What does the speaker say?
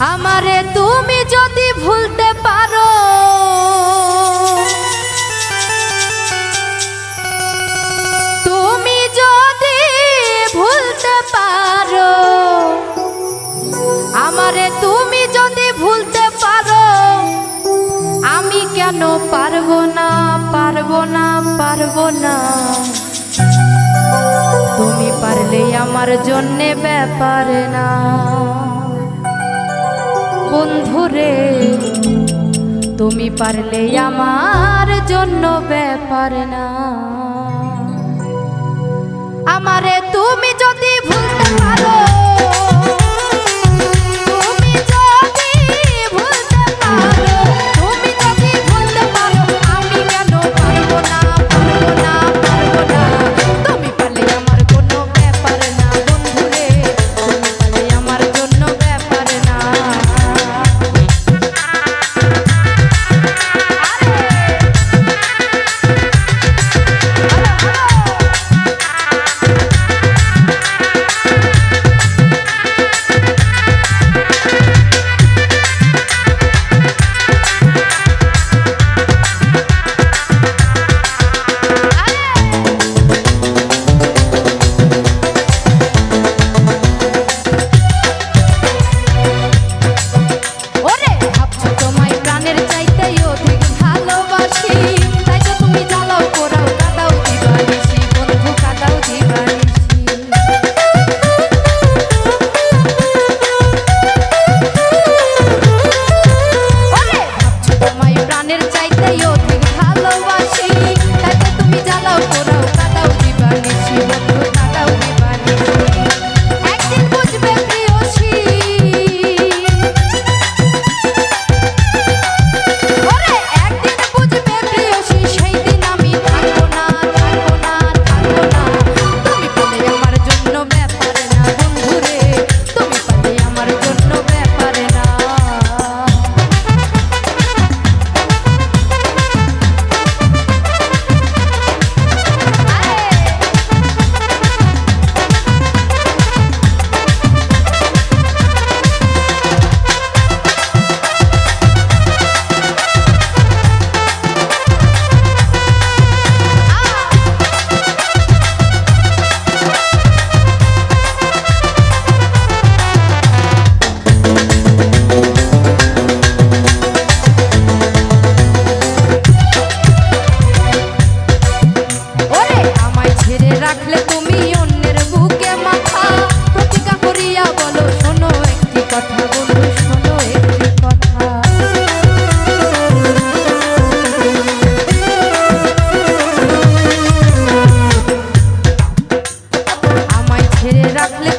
আমারে তুমি যদি ভুলতে পারো। তুমি যদি ভুলতে পারো, আমারে তুমি যদি ভুলতে পারো, আমি কেন পারব না পারব না পারব না? তুমি পারলে আমার জন্যে ব্যাপার না। বন্ধুরে তুমি পারলে আমার জন্য ব্যাপার না। রাখলে